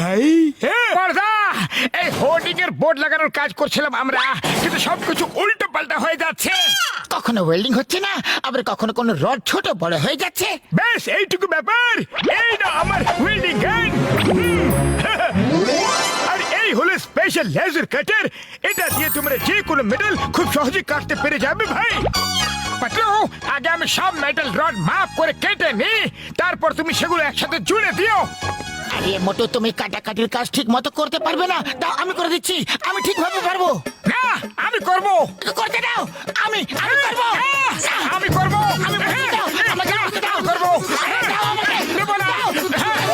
ভাই। পর্দা! এই হোর্ডিং এর বোর্ড লাগানোর কাজ করছিলাম আমরা কিন্তু সবকিছু উল্টো পাল্টা হয়ে যাচ্ছে। কখনো ওয়েল্ডিং হচ্ছে না আবার কখনো কোনো রড ছোট বড় হয়ে যাচ্ছে। বেশ এইটুকু ব্যাপার। এই না আমার ওয়েল্ডিং গান আর এই হলো স্পেশাল লেজার কাটার এটা দিয়ে তোমরা যে কোনো মেটাল খুব সহজে কাটতে পেরে যাবে ভাই। পাতলু আগে আমি সব মেটাল রড মাপ করে কেটে নি তারপর তুমি সেগুলো একসাথে জুড়ে দিও। আরে মোটো তুমি কাটাকাটির কাজ ঠিক মতো করতে পারবে না। দাও আমি করে দিচ্ছি। আমি ঠিকভাবে পারব। না আমি করব। করতে দাও। আমি আমি করব। আমি করব। আমি করতে দাও, আমাকে। করব। দাও আমাকে।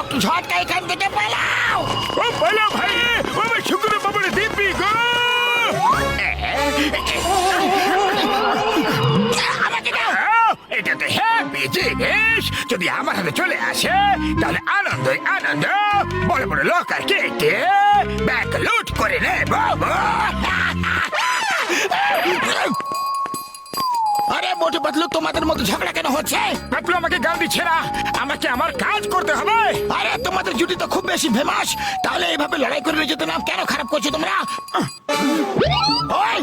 ডক্টর ঝটকা এখান থেকে পালাও। ও বলো ভাই আমার শুক্র বাবুর দিব্যি গো! আমাকে দাও। এটা তো হ্যাপি জিনিস। যদি আমার হাতে চলে আসে তাহলে আনন্দই আনন্দ। বড় বড় লোক আর কেটে ব্যাগ লুট করে নে আরে পাতলু তোমাদের মতো ঝগড়া কেন হচ্ছে? আপনি আমাকে গাল দিচ্ছে না। আমাকে আমার কাজ করতে হবে। আরে তোমাদের জুটি তো খুব বেশি ফেমাস তাহলে এইভাবে লড়াই করে যেত না? কেন খারাপ করছ তোমরা? ওই!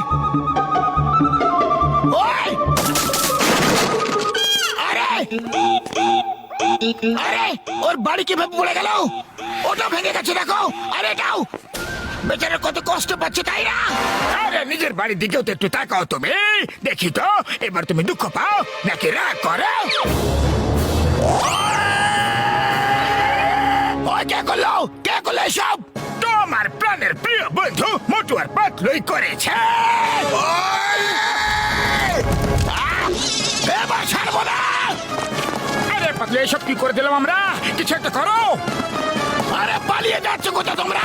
ওই! আরে! আরে ওর বাড়ি কীভাবে পড়ে গেল? ওটা ভেঙে গেছে দেখো। আরে এটাও! বেচারা কত কষ্ট পাচ্ছে, তাই না? আরে, নিজের বাড়ির দিকেও তো একটু তাকাও তুমি। দেখি তো, এবার তুমি দুঃখ পাও? নাকি রাগ করো? কে করল? কে করল এসব? তোমার প্রাণের প্রিয় বন্ধু মোটু আর পাতলুই করেছে! এবার ছাড়বো না! আরে, পাতলু, এসব কি করে দিলাম আমরা? কিছু একটা করো। আরে, পালিয়ে যাচ্ছ কোথায় তোমরা?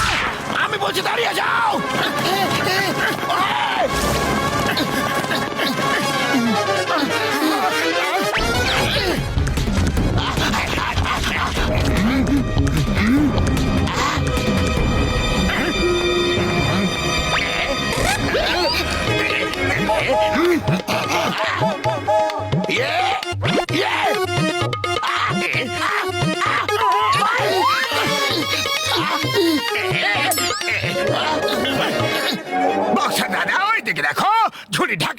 আমি বলছি দাঁড়িয়ে যাও!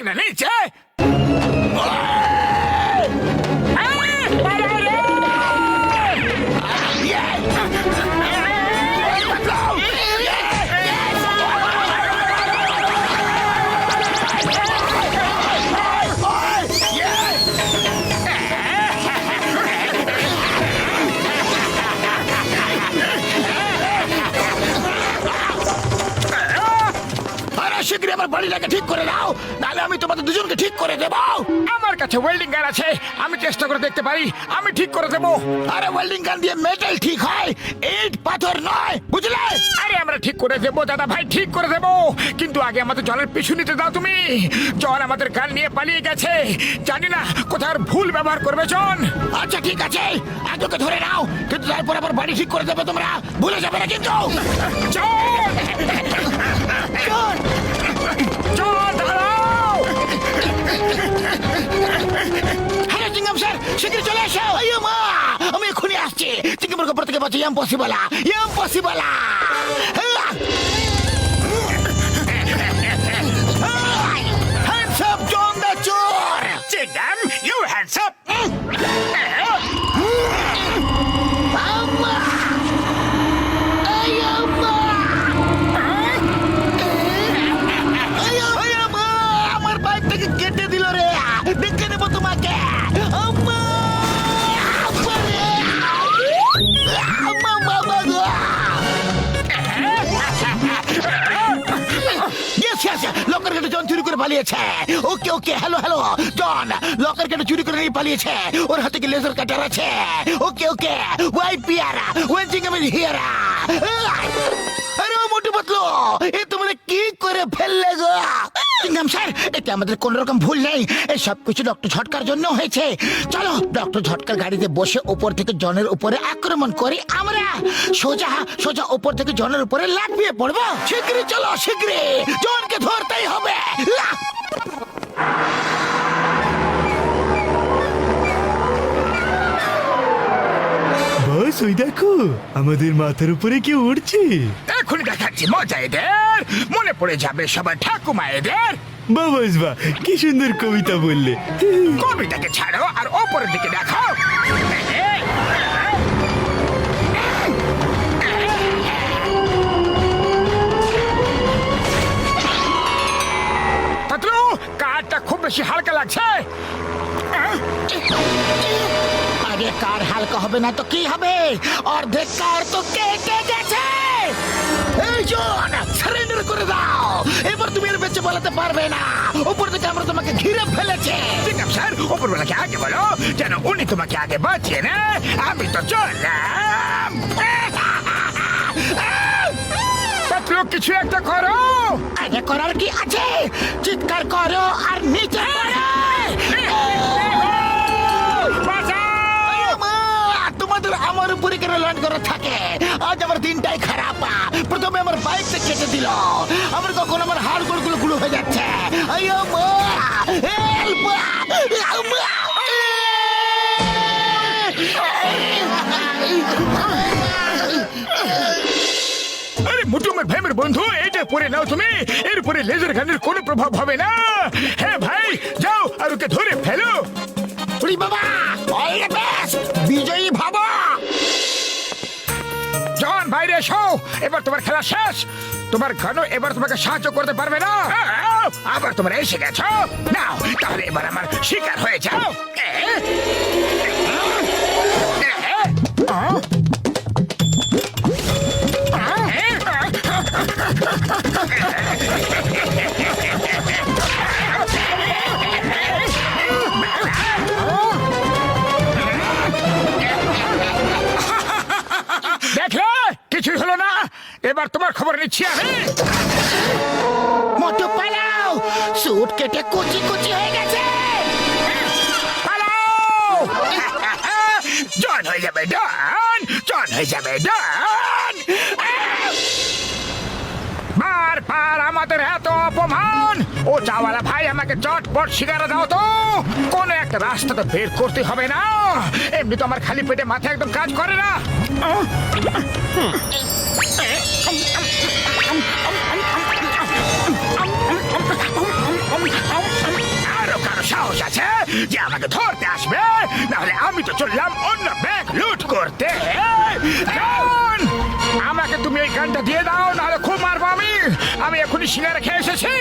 la leche. আমার বাড়িটাকে ঠিক করে দাও, নাহলে আমি তোমাদের দুজনকে ঠিক করে দেবো। আমার কাছে ওয়েল্ডিং গান আছে, আমি চেষ্টা করে দেখতে পারি, আমি ঠিক করে দেবো। আরে ওয়েল্ডিং গান দিয়ে মেটাল ঠিক হয়, ইট পাথর নয়, বুঝলে? আরে আমরা ঠিক করে দেবো, দাদা ভাই, ঠিক করে দেবো। কিন্তু আগে আমাদের জলের পিছু নিতে দাও তুমি। জল আমাদের গান নিয়ে পালিয়ে গেছে। জানি না কোথাও ভুল ব্যবহার করবে জন আচ্ছা ঠিক আছে আজ ওকে ধরে নাও, কিন্তু তারপর আবার বাড়ি ঠিক করে দেবে তোমরা। ভুলে যাবে না কিন্তু। জন জন চলে এসো মা আমি এক্ষুনি আসছি চিঙ্গামের উপর থেকে বলছি impossible impossible hands up John the চোর চিংগাম ইউ হ্যান্ডস আপ আম্মা আছে লকার কাছে জন চুরি করে পালিয়েছে। Okay okay hello hello John locker কেটে চুরি করে নিয়ে পালিয়েছে। ওর হাতে কি লেজার কাটার আছে? ওকে ওকে ওয়াই পিয়ারা ওয়েটিং আমি হিয়ার আরে মোটু পাতলো, এ তোমরা কি করে ফেললে গো? চিংগাম স্যার, এতে আমাদের কোন রকম ভুল নেই। সব কিছু ডক্টর ঝটকার জন্য হয়েছে। চলো, ডক্টর ঝটকার গাড়িতে বসে উপর থেকে জনের উপরে আক্রমণ করি আমরা। সোজা সোজা উপর থেকে জনের উপরে লাফিয়ে পড়ব। শীঘ্রই চলো শীঘ্রই জনকে ধরতেই হবে! বস, ওই দেখো, আমাদের মাথার উপরে কেউ উঠছে এখনই দেখাচ্ছি। মজা এদের। মনে পড়ে যাবে সবার ঠাকুমা এদের। বাবাস বা কি সুন্দর কবিতা বললে। কবিতাকে ছাড়ো আর ওপরের দিকে দেখো। কারটা খুব বেশি হালকা লাগছে। আরে কার হালকা হবে না তো কি হবে? অর্ধেক কার তো কেটে গেছে। এই জন সারেন্ডার করে দাও। এবার তুমি এর বেঁচে বলাতে পারবে না। উপর থেকে আমরা তোমাকে ঘিরে ফেলেছে। ঠিক আছে স্যার। ওপরবেলাকে আগে বলো যেন উনি তোমাকে আগে বাঁচিয়ে না আমি তো চললাম। কিছু একটা করো। আগে করার কি আছে? চিৎকার করো আর নিচে পড়ো। বাঁচাও! মা, তোমাদের আমার উপরে কেন ল্যান্ড করা থাকে? আজ আমার দিনটাই খারাপ প্রথমে আমার বাইকটা কেটে দিল। আমার কখন আমার হাড়গুলো গুলো হয়ে যাচ্ছে। আইয়ো মা। হেল্প আরে মুটুমের ভাইমের বন্ধু এটা পরে নাও তুমি। এর পরে লেজার গানের কোনো প্রভাব হবে না। হ্যাঁ ভাই যাও আর ওকে ধরে ফেলো। বাবা অল দ্য বেস্ট বিজয়ী এসো এবার তোমার খেলা শেষ। তোমার ঘন এবার তোমাকে সাহায্য করতে পারবে না। আবার তোমরা এসে গেছো। নাও, তাহলে এবার আমার শিকার হয়ে যাও। মোটু পালাও সুট কেটে কুচি কুচি হয়ে গেছে! পালাও! জন হয়ে যাবে ডন জন হয়ে যাবে ডন বার বার আমাদের এত অপমান! ও চাওয়ালা ভাই আমাকে চটপট শিকারা দাও তো! কোন একটা রাস্তা তো বের করতে হবে না! এমনি তো আমার খালি পেটে মাথা একদম কাজ করে না! আরও কারও সাহস আছে যে আমাকে ধরতে আসবে? নাহলে আমি তো চললাম অন্য ব্যাগ লুট করতে! আমাকে তুমি ওই গানটা দিয়ে দাও, নাহলে খুব মারবো আমি। আমি এখনই সিঙ্গারা খেয়ে এসেছি।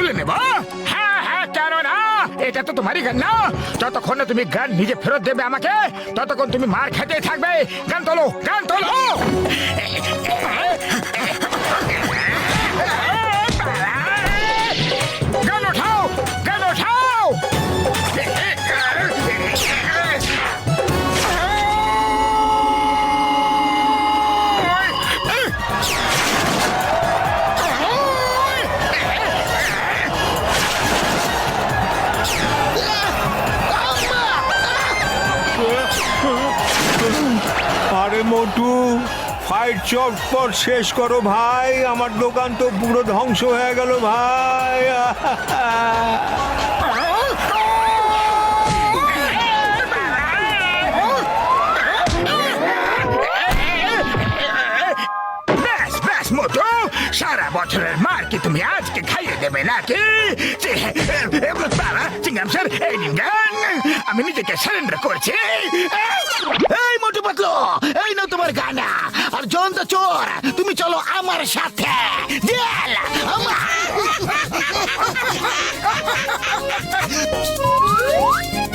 তুলে নেব হ্যাঁ হ্যাঁ কেন না? এটা তো তোমারই গান না? যতক্ষণ না তুমি গান নিজে ফেরত দেবে আমাকে, ততক্ষণ তুমি মার খেতে থাকবে। গান তোলো গান তোলো! ফাইট চটপট শেষ করো ভাই। আমার দোকান তো পুরো ধ্বংস হয়ে গেল ভাই। মোটু। বছরের মার কি তুমি আজকে খাইয়ে দেবে নাকি? স্যার, এই আমি নিজেকে সারেন্ডার করছি। এই, মোটু পাতলো, এই নাও তোমার গানা। জয়ন্ত চোর। তুমি চলো আমার সাথে। আমার